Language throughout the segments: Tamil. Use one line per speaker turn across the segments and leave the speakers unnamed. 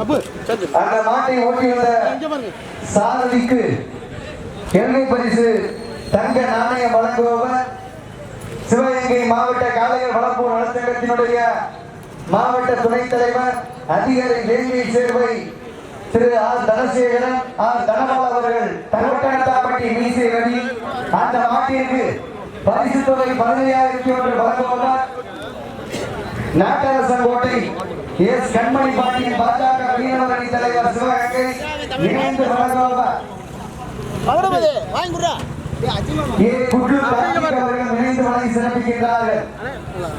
அப்பு
அந்த மாட்டை ஓட்டியுள்ள
இங்க பாருங்க.
சாரதிக்கு எல்லை பரிசு தங்க நாணயம் வழங்குபவர் சிவகங்கை மாவட்ட காளையர் வளர்ப்பு நலச்சங்கத்தினுடைய மாவட்ட துணைத் தலைவர் அதிகாரி வேலியை சேர்வை திரு ஆர் தனசேகரன் ஆர் தனபால் அவர்கள் தங்கக்கணத்தாப்பட்டி மீசை ரவி. அந்த மாட்டிற்கு பரிசு தொகை பதினையாயிரத்தி ஒன்று வழங்குபவர் நாட்டரசங்கோட்டை எஸ் கண்மணி பாண்டியன் பாஜக மீனவர் அணி தலைவர் சிவகங்கை இணைந்து வழங்குபவர். ஏ. குட்டு கார்த்திக் அவர்கள் இணைந்து வழங்கி சிறப்பிக்கின்றார்கள்.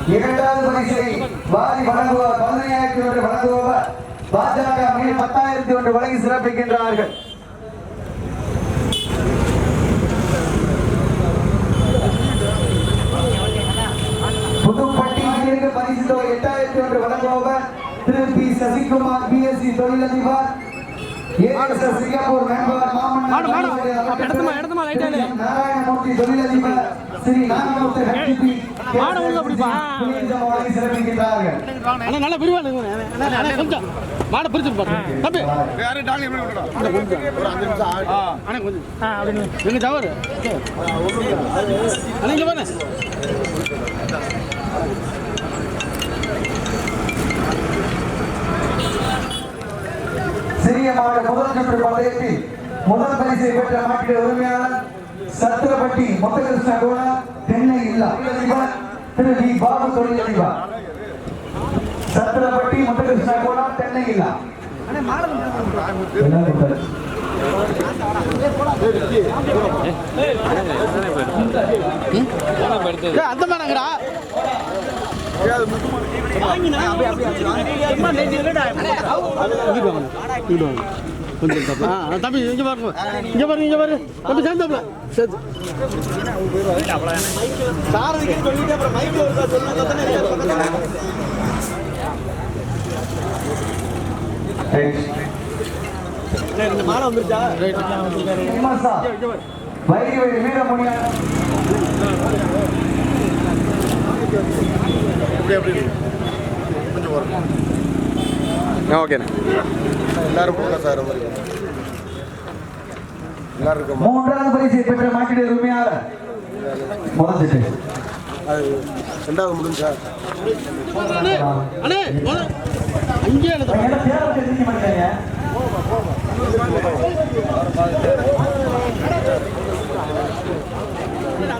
இரண்டாவது பரிசை வாரி வழங்குவார் பதினையாயிரத்தி ஒன்று வழங்குபவர். பாஜக மீன் பத்தாயிரத்தி ஒன்று வழங்கி சிறப்பிக்கின்றார்கள் புதுப்பட்டியிலிருந்து பரிசு தொகை எட்டாயிரத்தி ஒன்று வழங்குபவர் திரு பி சசிகுமார் பிஎஸ்சி தொழிலதிபர் சிங்கப்பூர்
ஆ இரு.
நாராயணமூர்த்தி தொழிலதிபர் ஸ்ரீ நாகமூர்த்தி ஹெச்பி
நல்லா விரிவானுங்க அண்ணா அண்ணா கொஞ்சம். மாடை பிரிச்சு பாருங்க தம்பி. அண்ணா கொஞ்சம். அண்ணா கொஞ்சம். ஆ அப்படின்னு எங்க ஜவர்? அண்ணா இங்க பாருங்க
சிறிய மாவட்ட முதல் சுற்று பந்தயத்தில் முதல் பரிசை பெற்ற மாட்டிட உரிமையாளர் சத்திரப்பட்டி முத்தகிருஷ்ண கோணா தென்னை இல்லா. திரு டி பாபு தொழிலதிபர். சத்திரப்பட்டி முத்தகிருஷ்ண கோணா தென்னை இல்லா.
அந்த மாடங்கடா கொஞ்சம் தப்பு ஆ தம்பி இங்கே பாருங்க இங்கே பாருங்க இங்கே பாருங்க கொஞ்சம் சேர்ந்தாப்ல சரி
உம்மசா, வைரி வைரி வீரமுனியா
ஓகேண்ணே எல்லாரும் போங்க சார் எல்லாரும் இருக்கும்
மூன்றாவது பரிசை பெற்ற மாட்டிட உரிமையாளர் முதல்
அது ரெண்டாவது முடிஞ்சா
அண்ணே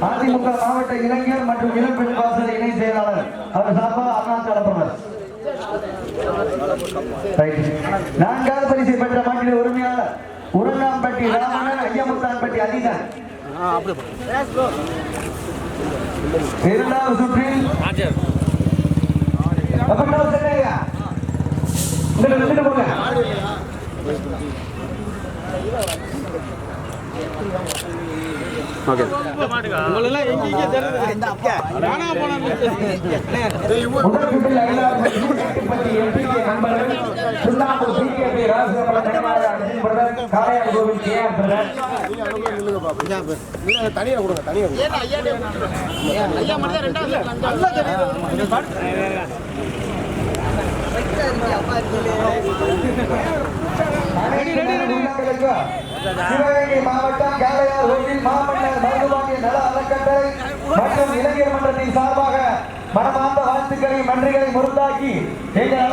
அதிமுக மாவட்ட இளைஞர் மற்றும் இளம்பெண் பாசன இணை செயலாளர் அவர் சார்பாக அண்ணா கலப்பனர் நான்காவது பரிசை பெற்ற மாநில உரிமையாளர் உரங்காம்பட்டி ராமன் ஐயமுத்தான்பட்டி
போ.
இரண்டாவது சுற்றில். பிரதர்
தனியாக கொடுங்க
சிவகங்கை மாவட்டம் காளையார் கோவில் நல அறக்கட்டளை மற்றும் இளைஞர் மன்றத்தின் சார்பாக மனமார்ந்த வாழ்த்துக்களை நன்றிகளை முருந்தாக்கி எங்கள்